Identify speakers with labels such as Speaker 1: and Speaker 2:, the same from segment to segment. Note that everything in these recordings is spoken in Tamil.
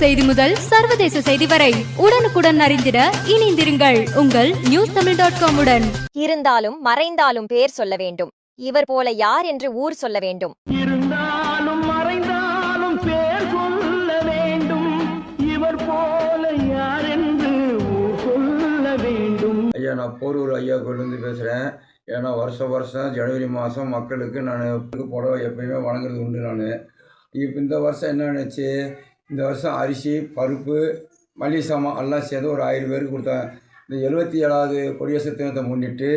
Speaker 1: செய்தி முதல் சர்வதேச செய்தி வரை உடனுக்குடன் அறிந்திட இணைந்திருங்கள் உங்கள் நியூஸ் தமிழ் டாட் காம் உடன்.
Speaker 2: இருந்தாலும் மறைந்தாலும் பேர் சொல்ல வேண்டும். இவர் போல யார் என்று ஊர் சொல்ல வேண்டும்.
Speaker 3: இருந்தாலும் மறைந்தாலும் பேர் சொல்ல வேண்டும். இவர் போல யார் என்று ஊர் சொல்ல வேண்டும்.
Speaker 4: ஐயா நான் போரூர் ஐயா கோயிலேருந்து பேசுகிறேன் ஏன்னா வருஷம் வருஷம் ஜனவரி மாதம் மக்களுக்கு நான் புடவை எப்பயுமே வழங்குறது உண்டு நான். இப்போ இந்த வருஷம் என்ன நினச்சி? இந்த வருஷம் அரிசி பருப்பு மளிகை சாமான் எல்லாம் சேர்ந்து ஒரு ஆயிரம் பேருக்கு கொடுத்தேன். இந்த எழுபத்தி ஏழாவது குடியரசு தினத்தை முன்னிட்டு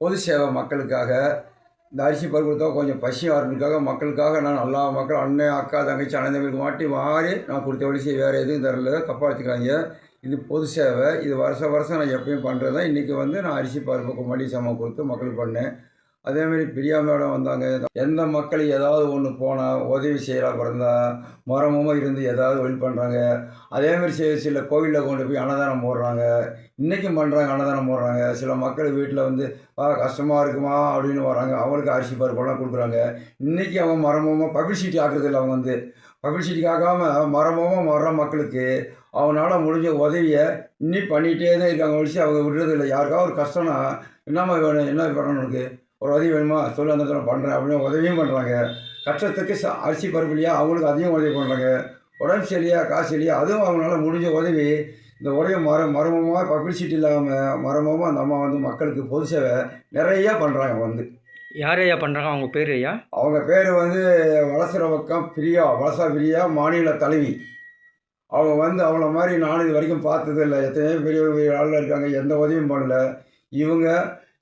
Speaker 4: பொது சேவை மக்களுக்காக இந்த அரிசி பருப்பு கொடுத்தா கொஞ்சம் பசி வரணுக்காக மக்களுக்காக நான் எல்லா மக்கள் அண்ணன் அக்கா தங்கச்சி அண்ணன் மாட்டி மாறி நான் கொடுத்த வழிசி வேறு எதுவும் தரல தப்பாக இது பொது சேவை. இது வருஷம் வருஷம் நான் எப்பயும் பண்ணுறது தான் இன்றைக்கி வந்து நான் அரிசி பருப்பு மளிகை சாமான் கொடுத்து மக்களுக்கு பண்ணேன். அதேமாரி பிரியாமையோட வந்தாங்க. எந்த மக்கள் ஏதாவது ஒன்று போனால் உதவி செய்கிறா பிறந்தா மரமும் இருந்து ஏதாவது ஹெல்ப் பண்ணுறாங்க அதேமாரி சில சில கோவிலில் கொண்டு போய் அன்னதானம் போடுறாங்க. இன்றைக்கும் பண்ணுறாங்க அன்னதானம் போடுறாங்க. சில மக்கள் வீட்டில் வந்து ஆ கஷ்டமாக இருக்குமா? அப்படின்னு வராங்க அவங்களுக்கு அரிசி பருப்பெல்லாம் கொடுக்குறாங்க. இன்றைக்கி அவன் மரமும் பப்ளிசிட்டி ஆக்குறது இல்லை அவங்க வந்து. பப்ளிசிட்டி ஆக்காமல் மரமும் வர்ற மக்களுக்கு அவனால் முடிஞ்ச உதவியை இன்னி பண்ணிகிட்டே தான் இருக்காங்க. ஒழிச்சு அவங்க விடுறது இல்லை. யாருக்காவது ஒரு கஷ்டம்னா என்னம்மா வேணும்? என்ன பண்ணணும் உனக்கு? ஒரு உதவி வேணுமா? சொல்லு அந்த இடத்துல பண்ணுறேன் அப்படின்னு உதவியும் பண்ணுறாங்க கஷ்டத்துக்கு ச அரிசி பருப்பு இல்லையா? அவங்களுக்கு அதையும் உதவி பண்ணுறாங்க உடம்பு சரியா காசு இல்லையா? அதுவும் அவங்களால முடிஞ்ச உதவி. இந்த உதவி மர மரமமாக பப்ளிசிட்டி இல்லாமல் மரமமாக அந்த அம்மா வந்து மக்களுக்கு பொது சேவை நிறையா பண்ணுறாங்க வந்து.
Speaker 5: யார் ஐயா பண்ணுறாங்க அவங்க பேர் ஐயா?
Speaker 4: அவங்க பேர் வந்து வளசரவக்கம் பிரியா வளசா பிரியா மாநில தலைவி. அவங்க வந்து அவளை மாதிரி நான் இது வரைக்கும் பார்த்தது இல்லை. எத்தனையோ பெரிய பெரிய ஆளில் இருக்காங்க. எந்த உதவியும் பண்ணல. இவங்க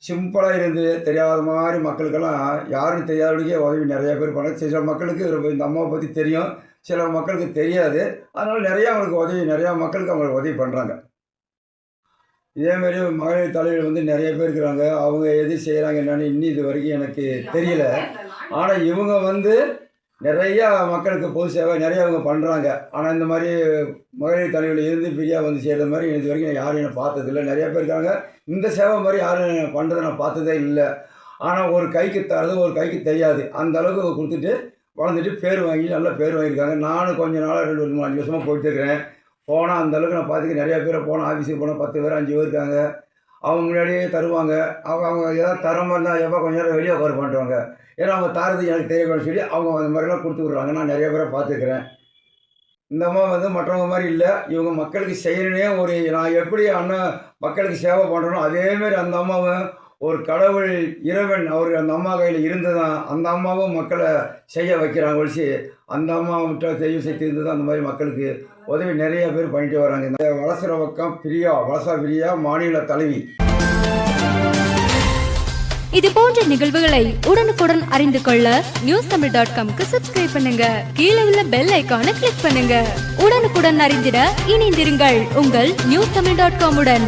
Speaker 4: சிம்பிளாக இருந்து தெரியாத மாதிரி மக்களுக்கெல்லாம் யாருன்னு தெரியாதவங்களுக்கே உதவி. நிறைய பேர் பண்ண சில மக்களுக்கு ரொம்ப இந்த அம்மாவை பற்றி தெரியும். சில மக்களுக்கு தெரியாது. அதனால் நிறையா அவங்களுக்கு உதவி நிறையா மக்களுக்கு அவங்களுக்கு உதவி பண்ணுறாங்க இதேமாரி மகளிர் தலைவர் வந்து நிறைய பேர் இருக்கிறாங்க. அவங்க எது செய்கிறாங்க என்னன்னு இன்னும் இது வரைக்கும் எனக்கு தெரியல. ஆனால் இவங்க வந்து நிறையா மக்களுக்கு பொது சேவை நிறையா அவங்க பண்ணுறாங்க ஆனால் இந்த மாதிரி மகளிர் தலைவர்கள் இருந்து ஃப்ரீயாக வந்து செய்கிற மாதிரி இது வரைக்கும் யாரும் என்ன பார்த்ததில்ல நிறைய பேர் இருக்காங்க. இந்த சேவை மாதிரி யாரும் பண்ணுறதை நான் பார்த்ததே இல்லை. ஆனால் ஒரு கைக்கு தரது ஒரு கைக்கு தெரியாது. அந்த அளவுக்கு கொடுத்துட்டு வளர்ந்துட்டு பேர் வாங்கி நல்ல பேர் வாங்கியிருக்காங்க. நானும் கொஞ்ச நாளாக ரெண்டு வருஷம் அஞ்சு வருஷமாக போயிட்டு இருக்கிறேன். போனால் அந்தளவுக்கு நான் பார்த்துக்க நிறைய பேரை போனேன் ஆஃபீஸுக்கு போனால் பத்து பேர் அஞ்சு பேர் இருக்காங்க. அவங்க முன்னாடியே தருவாங்க. அவங்க அவங்க ஏதாவது தர மாதிரி இருந்தால் எப்போ கொஞ்ச நேரம் வெளியே உட்கார பண்ணுறாங்க ஏன்னா அவங்க தரது எனக்கு தெரியக்கூடாது சொல்லி அவங்க அந்த மாதிரிலாம் கொடுத்து விட்றாங்க. நான் நிறைய பேரை பார்த்துக்கிறேன் இந்த அம்மா வந்து மற்றவங்க மாதிரி இல்லை. இவங்க மக்களுக்கு செய்யணுன்னே ஒரு நான் எப்படி அண்ணன் மக்களுக்கு சேவை பண்ணுறனோ அதேமாரி அந்த அம்மாவும் ஒரு கடவுள் இறைவன் அவர் அந்த அம்மா கையில் இருந்து தான் அந்த அம்மாவும் மக்களை செய்ய வைக்கிறாங்க ஒழிச்சு அந்த அம்மா மட்டும் செய்ய செய்து இருந்து தான் அந்த மாதிரி மக்களுக்கு உதவி நிறைய பேர் பண்ணிட்டு வராங்க. இந்த வளசுற பக்கம் பிரியா வளசா பிரியா மாநில தலைவி.
Speaker 1: இது போன்ற நிகழ்வுகளை உடனுக்குடன் அறிந்து கொள்ள நியூஸ் தமிழ் டாட் காம்க்கு சப்ஸ்கிரைப் பண்ணுங்க. கீழே உள்ள பெல் ஐக்கான கிளிக் பண்ணுங்க. உடனுக்குடன் அறிந்திட இணைந்திருங்கள் உங்கள் நியூஸ் தமிழ் டாட் காமுடன்